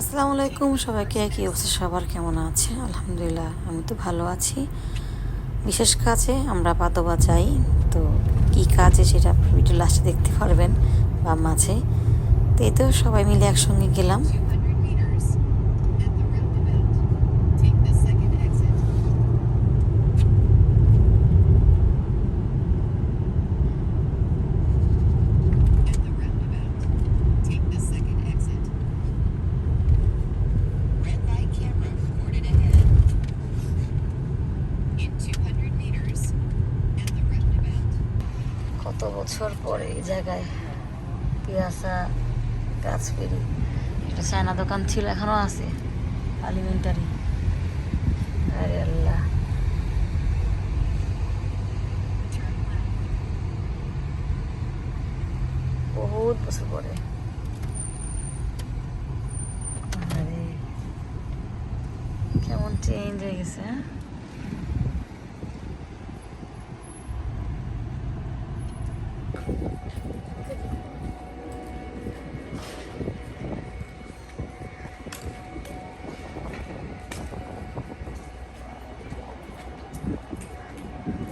আসসালামু আলাইকুম, সবাইকে কি অবস্থা, সবার কেমন আছে? আলহামদুলিল্লাহ, আমি তো ভালো আছি। বিশেষ কাজে আমরা পাতবা যাই, তো কি কাজে সেটা ভিডিও লাস্টে দেখতে পারবেন, বা মাঝে। তো এই তো সবাই মিলে একসঙ্গে গেলাম। কত বছর পরে এই জায়গায় পিয়াসা গাছবেরি একটা চায়না দোকান ছিল, এখনও আছে পার্লিমেন্টারি আরে আল্লাহ। বহুত বছর পরে। কেমন চেঞ্জ হয়ে গেছে হ্যাঁ?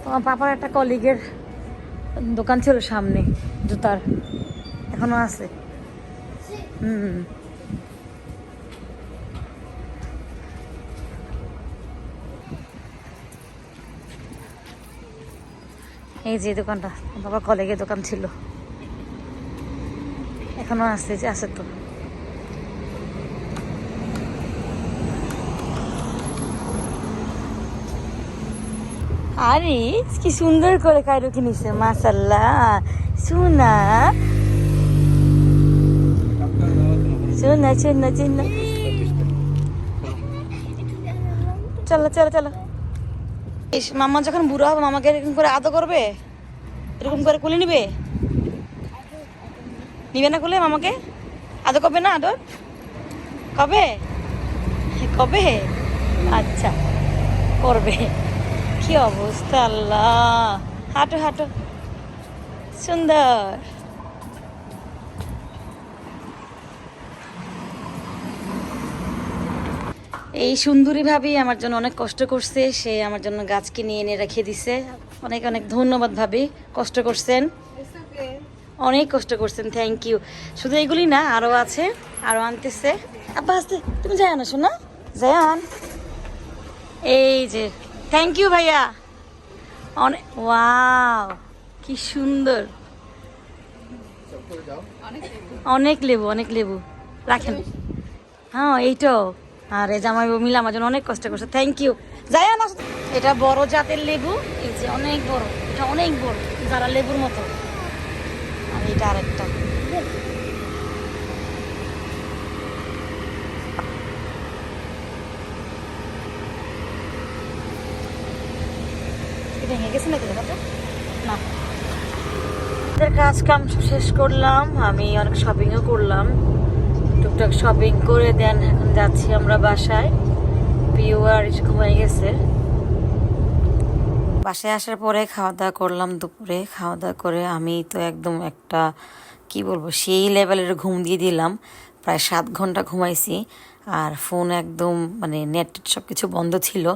তোমার পাপার একটা কলিগের দোকান ছিল সামনে, জুতার। এখনও আছে। হুম। এই যে দোকানটা বাবা কলেজের দোকান ছিল। এখনও আছে যে, আছে তো। আরে, কি সুন্দর করে কায়রো কিনেছে মাসাল্লাহ সুনা। সুনা সুনা সুনা। চলো চলো চলো। ইস, মামা যখন বুড়ো হবে, মামাকে এরকম করে আদর করবে? এরকম করে কুলে নিবে? নিবে না কুলে মামাকে? আদর করবে না আদর? কবে? কবে? আচ্ছা করবে। কি অবস্থা আল্লাহ। হাঁটো হাঁটো। সুন্দর। এই সুন্দরী ভাবি আমার জন্য অনেক কষ্ট করছে। সে আমার জন্য গাছ কিনে এনে রেখে দিছে। অনেক অনেক ধন্যবাদ ভাবি। কষ্ট করছেন। অনেক কষ্ট করছেন থ্যাংক ইউ শুধু এগুলি না আরও আছে আরও আনতেছে। আব্বা আসতে তুমি যাই আনো শোনা। জায়ান এই যে থ্যাংক ইউ ভাইয়া। অনেক ওয়াও কি সুন্দর। অনেক লেবু অনেক লেবু। রাখেন। হ্যাঁ এইটাও আর জামাই মিলে আমার জন্য অনেক কষ্ট করছে। থ্যাংক ইউ যাই না, এটা বড় জাতের লেবু। এই যে অনেক বড়, এটা অনেক বড়, যারা লেবুর মতো। আর এটা আরেকটা এটা ভেঙে গেছে নাকি দেখাতে না। কাজ কাম শেষ করলাম। আমি অনেক শপিংও করলাম। টুকটাক শপিং করে দেন, এখন যাচ্ছি আমরা বাসায়। পিউ আর ঘুমাই গেছে। বাসায় আসার পরে খাওয়া দাওয়া করলাম দুপুরে। খাওয়া দাওয়া করে আমি তো একদম একটা, কি বলব, সেই লেভেলের ঘুম দিয়ে দিলাম। প্রায় সাত ঘণ্টা ঘুমাইছি। আর ফোন একদম মানে নেট সব কিছু বন্ধ ছিল।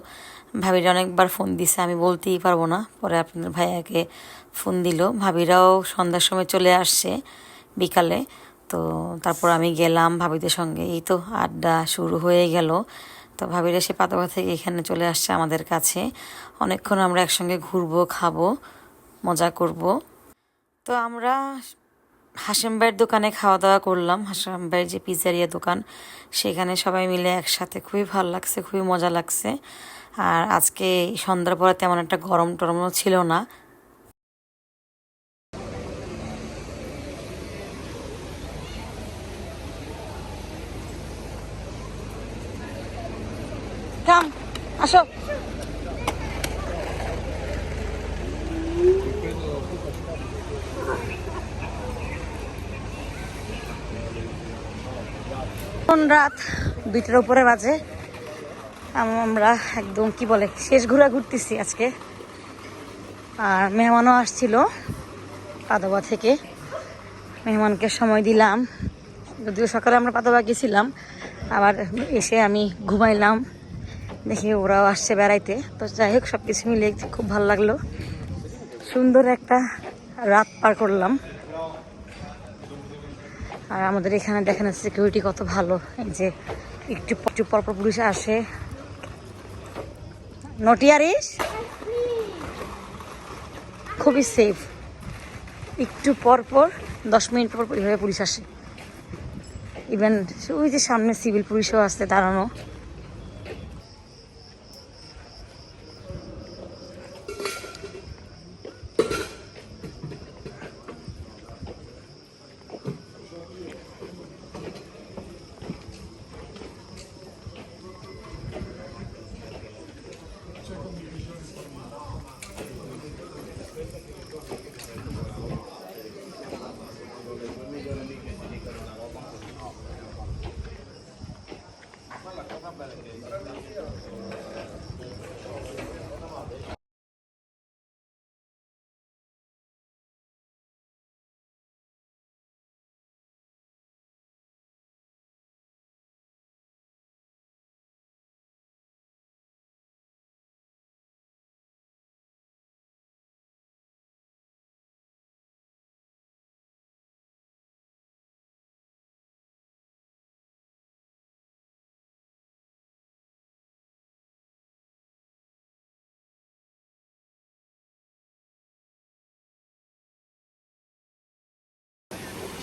ভাবিরা অনেকবার ফোন দিছে, আমি বলতেই পারব না। পরে আপনাদের ভাইয়াকে ফোন দিল। ভাবিরাও সন্ধ্যার সময় চলে আসছে বিকালে। তো তারপর আমি গেলাম ভাবিদের সঙ্গে। এই তো আড্ডা শুরু হয়ে গেল। তো ভাবিরা সে পাতাবা থেকে এখানে চলে আসছে আমাদের কাছে। অনেকক্ষণ আমরা একসঙ্গে ঘুরবো, খাব, মজা করব। তো আমরা হাসেম ভাইয়ের দোকানে খাওয়া দাওয়া করলাম। হাসেম ভাইয়ের যে পিজারিয়া দোকান, সেখানে সবাই মিলে একসাথে খুবই ভালো লাগছে, খুবই মজা লাগছে। আর আজকে সন্ধ্যার পরে তেমন একটা গরম টরমও ছিল না। কাম আসো। এখন রাত দুইটার উপরে বাজে। আমরা একদম কি বলে, শেষ ঘোরা ঘুরতেছি আজকে। আর মেহমানও আসছিল পাদবা থেকে। মেহমানকে সময় দিলাম। যদিও সকালে আমরা পাদবা গেছিলাম আবার এসে আমি ঘুমাইলাম। দেখে ওরাও আসছে বেড়াইতে। তো যাই হোক সব কিছু মিলে খুব ভালো লাগল। সুন্দর একটা রাত পার করলাম। আর আমাদের এখানে দেখেন সিকিউরিটি কত ভালো। এই যে একটু একটু পরপর পুলিশ আসে। নটিয়ারিস খুবই সেফ একটু পর পর দশ মিনিট পর এইভাবে পুলিশ আসে। ইভেন ওই যে সামনে সিভিল পুলিশও আসছে দাঁড়ানো।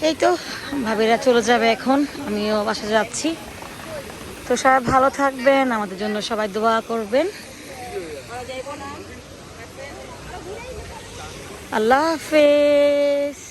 এই তো, ভাবিরা চলে যাবে এখন, আমিও বাসা যাচ্ছি। তো সবাই ভালো থাকবেন, আমাদের জন্য সবাই দোয়া করবেন। আল্লাহ হাফেজ।